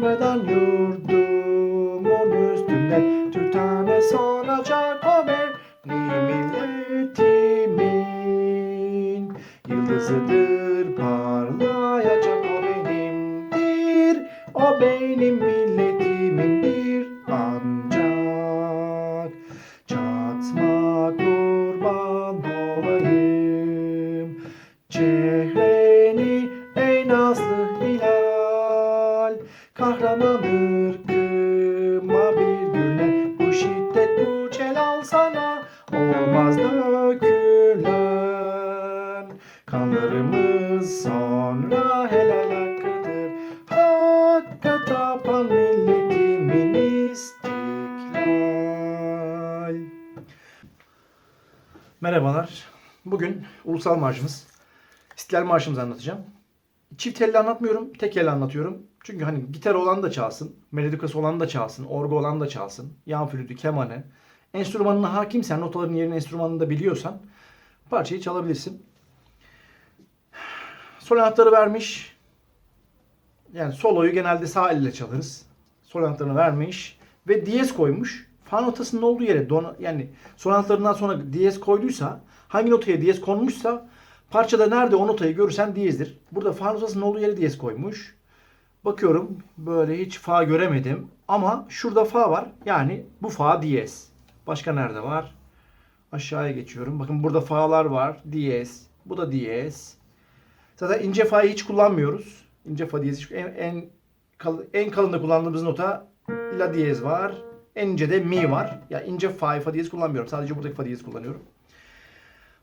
Tanrı'dan yurdumun üstünde. Türk tane sonacak o benim milletimin Yıldızıdır ulusal marşımız, İstiklal Marşımızı anlatacağım. Çift elle anlatmıyorum, tek elle anlatıyorum. Çünkü hani gitar olan da çalsın, melodikası olan da çalsın, orgu olan da çalsın, yan flütü, kemanı. Enstrümanına hakimsen, notaların yerini enstrümanını da biliyorsan parçayı çalabilirsin. Sol anahtarı vermiş. Yani soloyu genelde sağ elle çalarız. Sol anahtarını vermiş ve diyez koymuş. Fa notasının olduğu yere don, yani sol anahtarından sonra diyez koyduysa hangi notaya diyez konmuşsa parçada nerede o notayı görürsen diyezdir. Burada fa notasının olduğu yere diyez koymuş. Bakıyorum böyle hiç fa göremedim ama şurada fa var. Yani bu fa diyez. Başka nerede var? Aşağıya geçiyorum. Bakın burada fa'lar var. Diyez. Bu da diyez. Zaten ince fa'yı hiç kullanmıyoruz. İnce fa diyez. En, en, kal- en kalında kullandığımız nota la diyez var. En ince de mi var. Ya ince fa, fa diyez kullanmıyorum. Sadece buradaki fa diyez kullanıyorum.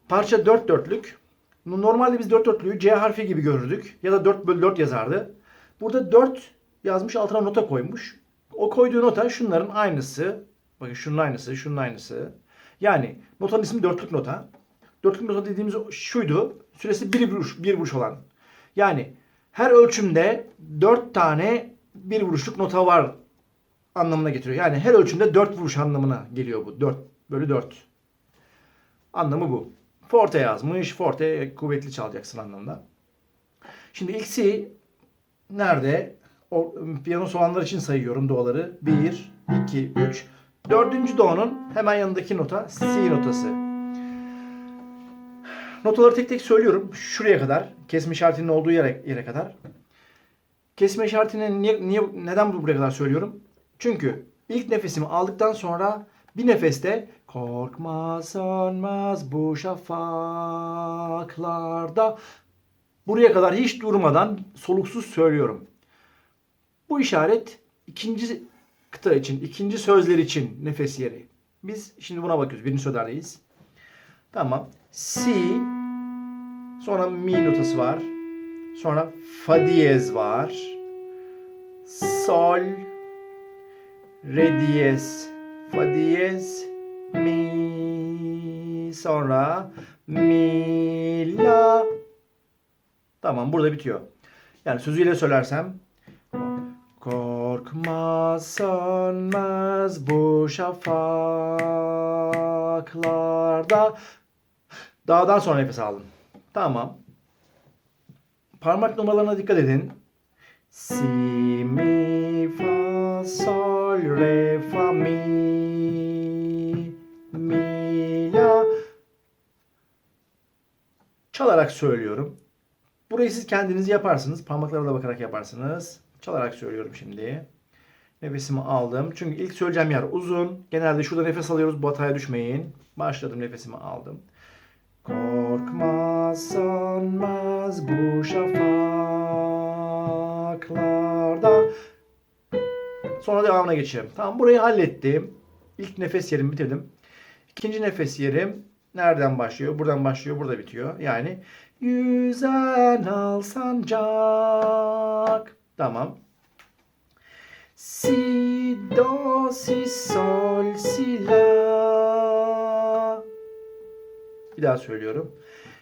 Parça 4 dörtlük. Normalde biz 4 dörtlüğü C harfi gibi görürdük. Ya da 4 bölü 4 yazardı. Burada 4 yazmış altına nota koymuş. O koyduğu nota şunların aynısı. Bakın şunun aynısı, şunun aynısı. Yani notanın ismi dörtlük nota. Dörtlük nota dediğimiz şuydu. Süresi bir vuruş, bir vuruş olan. Yani her ölçümde dört tane bir vuruşluk nota var anlamına getiriyor. Yani her ölçümde dört vuruş anlamına geliyor bu. 4 bölü 4. Anlamı bu. Forte yazmış. Forte kuvvetli çalacaksın anlamında. Şimdi ilk Si nerede? O, piyano olanlar için sayıyorum doları. 1, 2, 3. Dördüncü do'nun hemen yanındaki nota Si notası. Notaları tek tek söylüyorum. Şuraya kadar. Kesme işaretinin olduğu yere, yere kadar. Kesme işaretini niye, niye, neden bu buraya kadar söylüyorum? Çünkü ilk nefesimi aldıktan sonra bir nefeste korkma sönmez bu şafaklarda buraya kadar hiç durmadan soluksuz söylüyorum. Bu işaret ikinci kıta için, ikinci sözler için nefes yeri. Biz şimdi buna bakıyoruz. Birinci sözlerdeyiz. Tamam. Si, sonra mi notası var. Sonra fa diyez var. Sol, re diyez, fa diyez, mi, sonra mi, la. Tamam burada bitiyor. Yani sözüyle söylersem Korkma sönmez bu şafaklarda. Dağdan sonra nefes aldım. Tamam. Parmak numaralarına dikkat edin. Si, mi, fa, sol, re, fa, mi, Çalarak söylüyorum. Burayı siz kendiniz yaparsınız. Parmaklara da bakarak yaparsınız. Çalarak söylüyorum şimdi. Nefesimi aldım. Çünkü ilk söyleyeceğim yer uzun. Genelde şurada nefes alıyoruz. Bu hataya düşmeyin. Başladım nefesimi aldım. Korkma sönmez bu şafaklarda. Sonra devamına geçelim. Tamam burayı hallettim. İlk nefes yerimi bitirdim. İkinci nefes yerim nereden başlıyor? Buradan başlıyor, burada bitiyor. Yani yüzen al sancak. Tamam. Si, do, si, sol, si, la. Bir daha söylüyorum.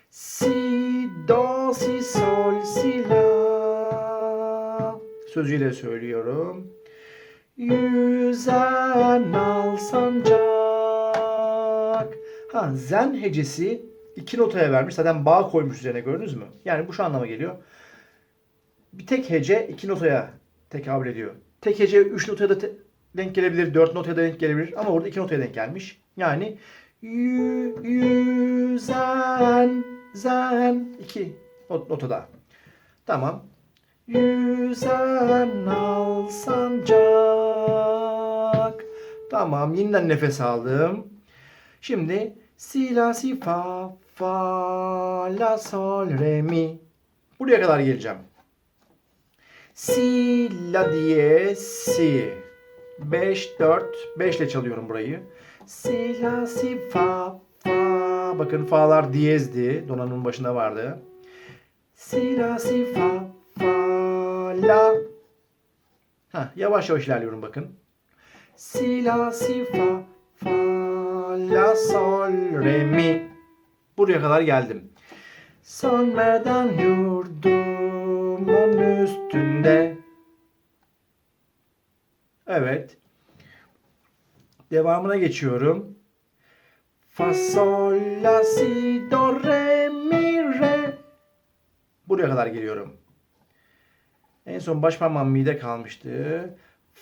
Si, do, si, sol, si, la. Sözüyle söylüyorum. Yüzen al sancak. Ha, zen hecesi iki notaya vermiş. Zaten bağ koymuş üzerine gördünüz mü? Yani bu şu anlama geliyor. Bir tek hece iki notaya tekabül ediyor. Tek hece 3 notaya da denk gelebilir, 4 notaya da denk gelebilir ama burada 2 notaya denk gelmiş. Yani yü, yüzen, zen 2 not, notada. Tamam. Yüzen al sancak. Tamam. Yeniden nefes aldım. Şimdi si la si fa fa la sol re mi. Buraya kadar geleceğim. Si la diye si. 5 4 5 ile çalıyorum burayı. Si la si fa fa. Bakın fa'lar diyezdi. Donanımın başında vardı. Si la si fa fa la. Ha, yavaş yavaş ilerliyorum bakın. Si la si fa fa la sol re mi. Buraya kadar geldim. Sönmeden yurdumun üstünde. Evet. Devamına geçiyorum. Fa sol la si do re mi re. Buraya kadar geliyorum. En son baş parmağım mide kalmıştı.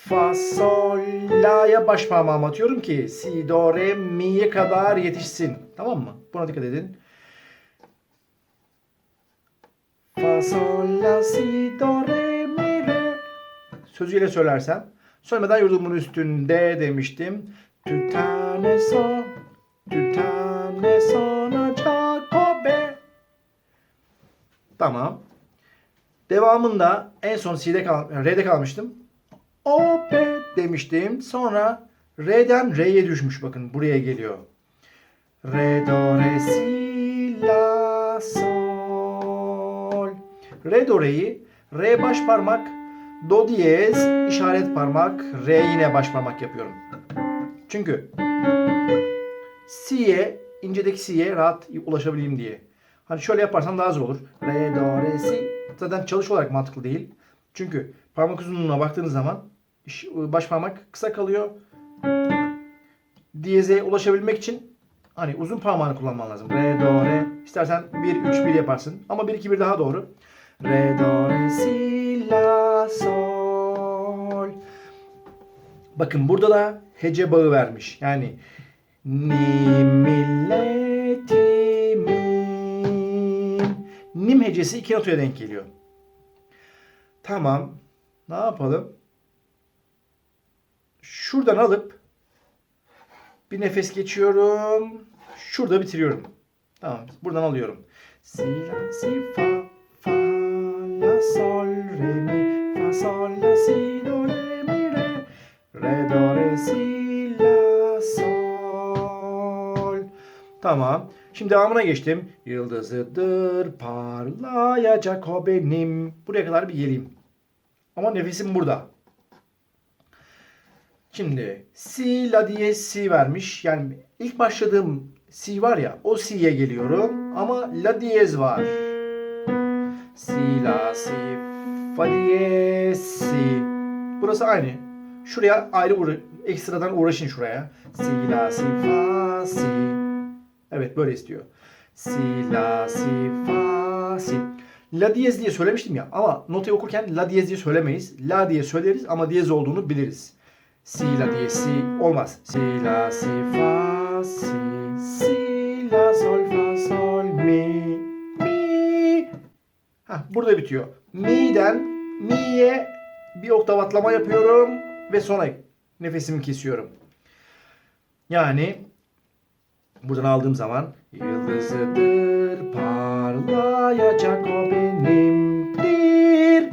Fa sol la'ya baş parmağımı atıyorum ki si do re mi'ye kadar yetişsin. Tamam mı? Buna dikkat edin. Fa sol la si do re mi re. Sözüyle söylersem. Söylemeden yurdumun üstünde demiştim. Tu tane so, tu tane sona Jacobe. Tamam. Devamında en son C'de kal Re'de kalmıştım. O be demiştim. Sonra Re'den Re'ye düşmüş. Bakın buraya geliyor. Re, do, re, si, la, sol. Re, do, re'yi Re baş parmak, do diyez işaret parmak, Re yine baş parmak yapıyorum. Çünkü Si'ye, incedeki Si'ye rahat ulaşabileyim diye. Hani şöyle yaparsam daha zor olur. Re, do, re, si. Zaten çalış olarak mantıklı değil. Çünkü parmak uzunluğuna baktığınız zaman baş parmak kısa kalıyor. Diyeze ulaşabilmek için hani uzun parmağını kullanman lazım. Re, do, re. İstersen 1, 3, 1 yaparsın. Ama 1, 2, 1 daha doğru. Re, do, re, si, la, sol. Bakın burada da hece bağı vermiş. Yani ni, mi. Nim hecesi iki notaya denk geliyor. Tamam. Ne yapalım? Şuradan alıp bir nefes geçiyorum. Şurada bitiriyorum. Tamam. Buradan alıyorum. Si la si fa fa la sol re mi fa sol la si do re mi re re do re si la sol. Tamam. Şimdi devamına geçtim. Yıldızıdır parlayacak o benim. Buraya kadar bir geleyim. Ama nefesim burada. Şimdi si la diye si vermiş. Yani ilk başladığım si var ya o si'ye geliyorum ama la diyez var. Si la si fa diyez si. Burası aynı. Şuraya ayrı uğra ekstradan uğraşın şuraya. Si la si fa si. Evet böyle istiyor. Si la si fa si. La diyez diye söylemiştim ya ama notayı okurken la diyez diye söylemeyiz. La diye söyleriz ama diyez olduğunu biliriz. Si la diye si olmaz. Si la si fa si si la sol fa sol mi mi. Ha burada bitiyor. Mi'den mi'ye bir oktav atlama yapıyorum ve sonra nefesimi kesiyorum. Yani buradan aldığım zaman yıldızıdır parlayacak o benimdir.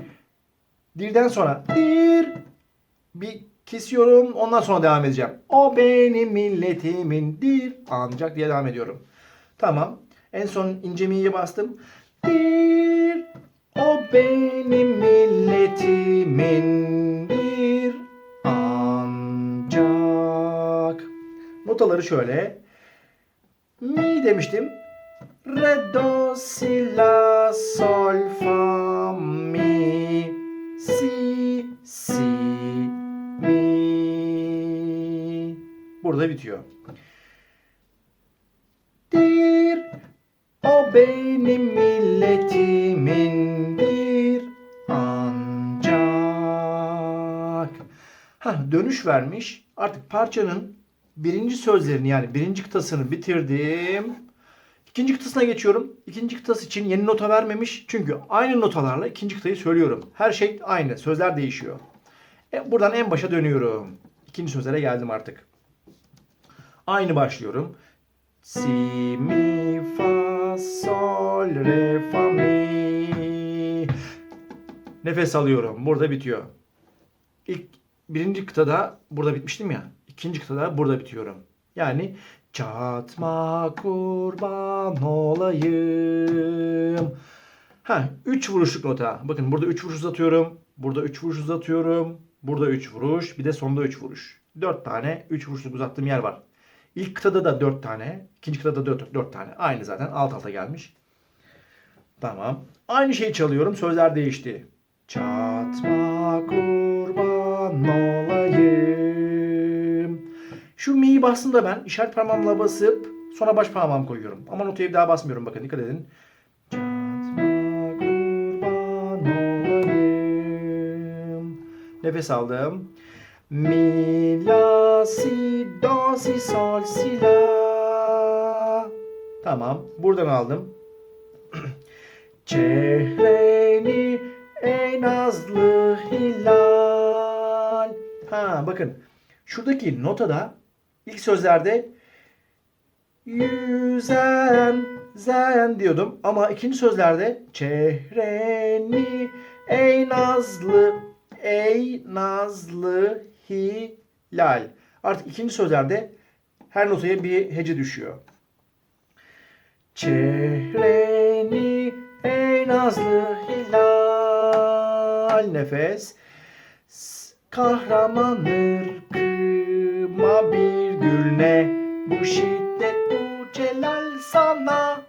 Dirden sonra dir bir kesiyorum. Ondan sonra devam edeceğim. O benim milletimindir. Ancak diye devam ediyorum. Tamam. En son ince mi'ye bastım. Bir. O benim milletimindir. Ancak. Notaları şöyle. Mi demiştim. Re, do, si, la, sol, fa, Burada bitiyor. Dir, o benim milletimindir ancak. Ha dönüş vermiş. Artık parçanın birinci sözlerini yani birinci kıtasını bitirdim. İkinci kıtasına geçiyorum. İkinci kıtası için yeni nota vermemiş. Çünkü aynı notalarla ikinci kıtayı söylüyorum. Her şey aynı. Sözler değişiyor. E, buradan en başa dönüyorum. İkinci sözlere geldim artık. Aynı başlıyorum. Si, mi, fa, sol, re, fa, mi. Nefes alıyorum. Burada bitiyor. İlk birinci kıtada burada bitmiştim ya. İkinci kıtada burada bitiyorum. Yani çatma kurban olayım. Ha, üç vuruşluk nota. Bakın burada üç vuruş uzatıyorum. Burada üç vuruş uzatıyorum. Burada üç vuruş. Bir de sonda üç vuruş. Dört tane üç vuruşluk uzattığım yer var. İlk kıtada da dört tane. ikinci kıtada da dört, dört tane. Aynı zaten alt alta gelmiş. Tamam. Aynı şeyi çalıyorum. Sözler değişti. Çatma kurban olayım. Şu mi'yi bastım da ben işaret parmağımla basıp sonra baş parmağımı koyuyorum. Ama notayı bir daha basmıyorum bakın dikkat edin. Nefes aldım. Mi, la, si, do, si, sol, si, la. Tamam. Buradan aldım. Çehreni ey nazlı hilal. Ha bakın. Şuradaki notada ilk sözlerde yüzen zen diyordum ama ikinci sözlerde çehreni ey nazlı ey nazlı hilal. Artık ikinci sözlerde her notaya bir hece düşüyor. Çehreni ey nazlı hilal nefes kahraman ırkıma bir gül ne bu şiddet bu celal sana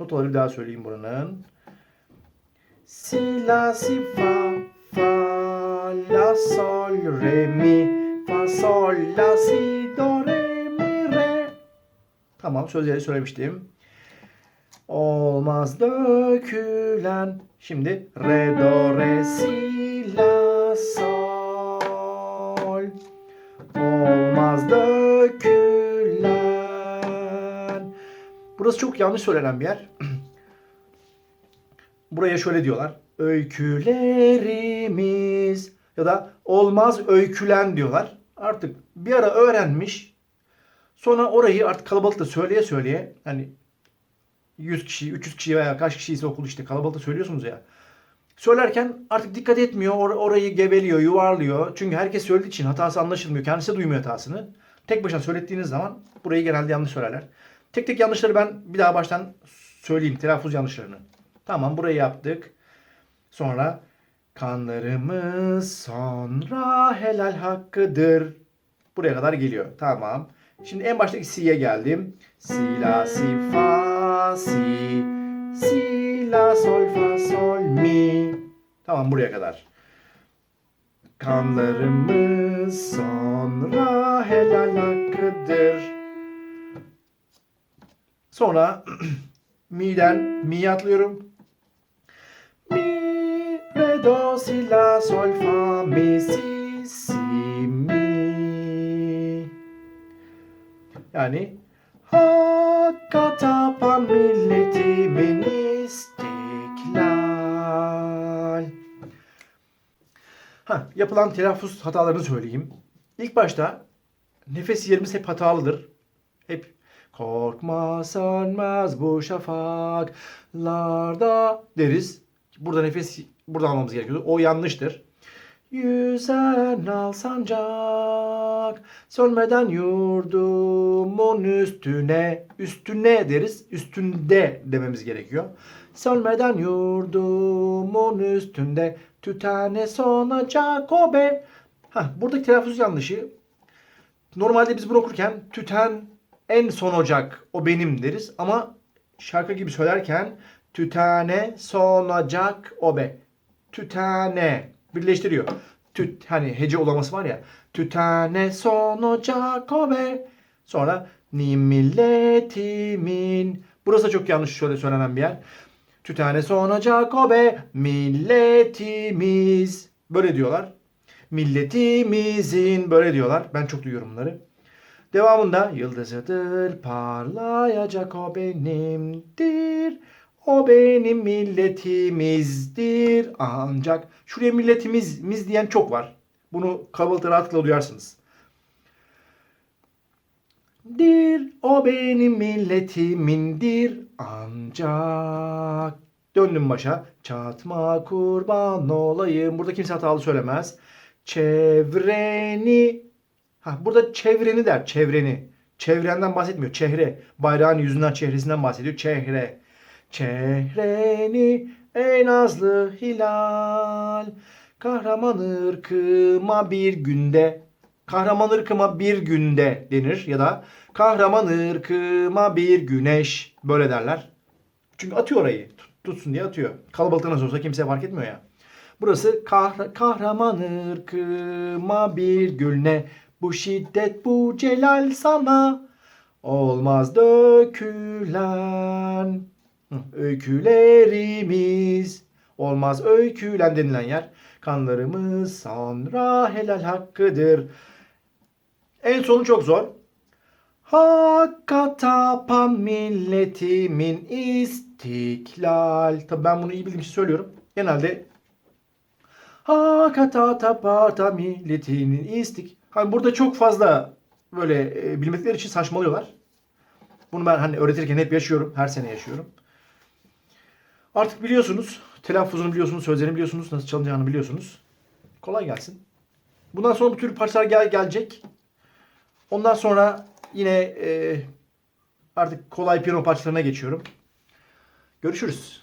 Notaları bir daha söyleyeyim buranın. Si la la sol re mi fa sol la si do re mi re Tamam sözleri söylemiştim. Olmaz dökülen. Şimdi re do re si la sol. Olmaz dökülen. Burası çok yanlış söylenen bir yer. Buraya şöyle diyorlar. Öykülerimiz ya da olmaz öykülen diyorlar. Artık bir ara öğrenmiş. Sonra orayı artık kalabalıkta söyleye söyleye hani 100 kişi, 300 kişi veya kaç kişi ise okul işte kalabalıkta söylüyorsunuz ya. Söylerken artık dikkat etmiyor. or- orayı gebeliyor, yuvarlıyor. Çünkü herkes söylediği için hatası anlaşılmıyor. Kendisi de duymuyor hatasını. Tek başına söylettiğiniz zaman burayı genelde yanlış söylerler. Tek tek yanlışları ben bir daha baştan söyleyeyim. Telaffuz yanlışlarını. Tamam burayı yaptık. Sonra kanlarımız sonra helal hakkıdır. Buraya kadar geliyor. Tamam. Şimdi en baştaki si'ye geldim. Si, la, si, fa, si. Si, la, sol, fa, sol, mi. Tamam buraya kadar. Kanlarımız sonra helal hakkıdır. Sonra mi'den mi'ye atlıyorum. Mi, do, si, la, sol, fa, mi, si, si, mi. Yani Hakka tapan milletimin istiklal. Ha, yapılan telaffuz hatalarını söyleyeyim. İlk başta nefes yerimiz hep hatalıdır. Hep korkma sönmez bu şafaklarda deriz. Burada nefes burada almamız gerekiyordu. O yanlıştır. Yüzen al sancak Sönmeden yurdumun üstüne Üstüne deriz Üstünde dememiz gerekiyor Sönmeden yurdumun üstünde Tütene sonacak o be Hah, buradaki telaffuz yanlışı Normalde biz bunu okurken tüten en son ocak o benim deriz ama şarkı gibi söylerken tütane sonacak o be. Tütane birleştiriyor. Tüt hani hece olaması var ya. Tütane sonacak o be. Sonra ni milletimin. Burası da çok yanlış şöyle söylenen bir yer. Tütane sonacak o be milletimiz. Böyle diyorlar. milletimizin böyle diyorlar. Ben çok duyuyorum bunları. Devamında yıldızıdır parlayacak o benimdir. O benim milletimizdir ancak. Şuraya milletimiz miz diyen çok var. Bunu kalabalıkta rahatlıkla duyarsınız. Dir o benim milletimindir ancak. Döndüm başa. Çatma kurban olayım. Burada kimse hatalı söylemez. Çevreni. Ha, burada çevreni der. Çevreni. Çevrenden bahsetmiyor. Çehre. Bayrağın yüzünden çehresinden bahsediyor. Çehre. Çehreni ey nazlı hilal. Kahraman ırkıma bir günde. Kahraman ırkıma bir günde denir. Ya da kahraman ırkıma bir güneş. Böyle derler. Çünkü atıyor orayı. Tut- Tutsun diye atıyor. Kalabalıkta nasıl olsa kimse fark etmiyor ya. Burası kahra- kahraman ırkıma bir gülne. Bu şiddet bu celal sana. Olmaz dökülen Öykülerimiz. Olmaz öykülen denilen yer. Kanlarımız sonra helal hakkıdır. En sonu çok zor. Hakka tapan milletimin istiklal. Tabii ben bunu iyi bildiğim için söylüyorum. Genelde Hakka tapata milletinin istik. Hani burada çok fazla böyle e, bilmedikleri için saçmalıyorlar. Bunu ben hani öğretirken hep yaşıyorum. Her sene yaşıyorum. Artık biliyorsunuz. Telaffuzunu biliyorsunuz. Sözlerini biliyorsunuz. Nasıl çalınacağını biliyorsunuz. Kolay gelsin. Bundan sonra bu tür parçalar gel gelecek. Ondan sonra yine e, artık kolay piyano parçalarına geçiyorum. Görüşürüz.